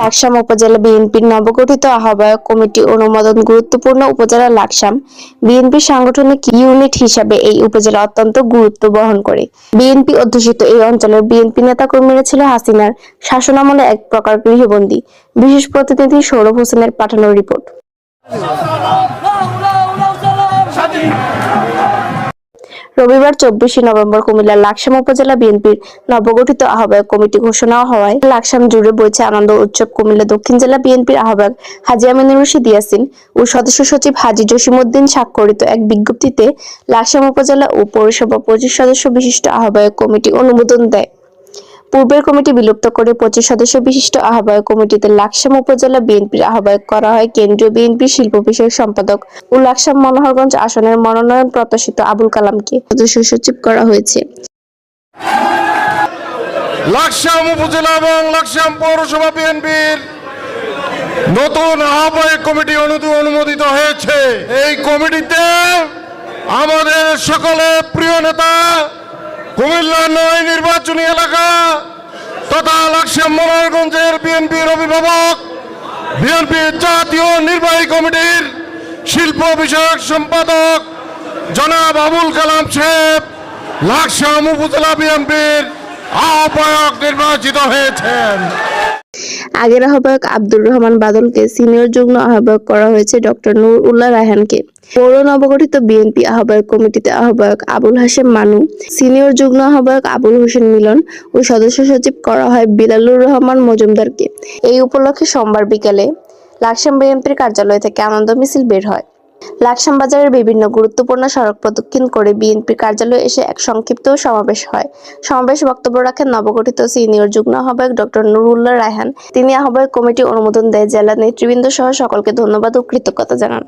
লাকসাম উপজেলা বিএনপির নবগঠিত আহ্বায়ক কমিটি অনুমোদন গুরুত্বপূর্ণ উপজেলা লাকসাম বিএনপি সাংগঠনিক ইউনিট হিসাবে এই উপজেলা অত্যন্ত গুরুত্ব বহন করে। বিএনপি অধ্যুষিত এই অঞ্চলের বিএনপি নেতা কর্মীরা ছিল হাসিনার শাসনামলে এক প্রকার গৃহবন্দী। বিশেষ প্রতিনিধি সৌরভ হোসেনের পাঠানোর রিপোর্ট। রবিবার চব্বিশে নভেম্বর কুমিল্লার লাকসাম উপজেলা বিএনপির নবগঠিত আহ্বায়ক কমিটি ঘোষণা হওয়ায় লাকসাম জুড়ে বইছে আনন্দ উৎসব। কুমিল্লা দক্ষিণ জেলা বিএনপির আহ্বায়ক হাজি আমিনুর রশিদ ইয়াসিন ও সদস্য সচিব হাজি জসিমউদ্দিন স্বাক্ষরিত এক বিজ্ঞপ্তিতে লাকসাম উপজেলা ও পৌরসভা পঁচিশ সদস্য বিশিষ্ট আহ্বায়ক কমিটি অনুমোদন দেয়। পূর্বের কমিটি বিলুপ্ত করে পঁচিশ সদস্য বিশিষ্ট আহ্বায়ক কমিটিতে লাকসাম উপজেলা বিএনপির আহ্বায়ক করা হয়, কেন্দ্রীয় বিএনপি শিল্প বিষয়ক সম্পাদক ও লাকসাম মনোহরগঞ্জ আসনের মনোনয়ন প্রত্যাশিত আবুল কালামকে সদস্য সচিব করা হয়েছে। লাকসাম উপজেলা এবং লাকসাম পৌরসভা বিএনপির নতুন আহ্বায়ক কমিটি অনু- অনুমোদিত হয়েছে। এই কমিটিতে আমাদের সকলে প্রিয় নেতা কুমিল্লা নয় নির্বাচনী এলাকা লাকসাম বিএনপির অভিভাবক, বিএনপি জাতীয় নির্বাহী কমিটির শিল্প বিষয়ক সম্পাদক জনাব আবুল কালাম সাহেব লাকসাম উপজেলা বিএনপির আহ্বায়ক নির্বাচিত হয়েছেন। আগের আহ্বায়ক আব্দুর রহমান বাদলকে সিনিয়র যুগ্ম আহ্বায়ক করা হয়েছে ডক্টর নূর উল্লাহ রায়হানকে। পৌর নবগঠিত বিএনপি আহ্বায়ক কমিটিতে আহ্বায়ক আবুল হাশেম মানু, সিনিয়র যুগ্ম আহ্বায়ক আবুল হোসেন মিলন ও সদস্য সচিব করা হয় বিলালুর রহমান মজুমদারকে। এই উপলক্ষে সোমবার বিকেলে লাকসাম বিএনপির কার্যালয় থেকে আনন্দ মিছিল বের হয়। লাকসাম বাজারের বিভিন্ন গুরুত্বপূর্ণ সড়ক প্রদক্ষিণ করে বিএনপির কার্যালয়ে এসে এক সংক্ষিপ্ত সমাবেশ হয়। সমাবেশ বক্তব্য রাখেন নবগঠিত সিনিয়র যুগ্ম আহ্বায়ক ডক্টর নুরুল্লাহ রায়হান। তিনি আহ্বায়ক কমিটি অনুমোদন দেয় জেলা নেতৃবৃন্দ সহ সকলকে ধন্যবাদ ও কৃতজ্ঞতা জানান।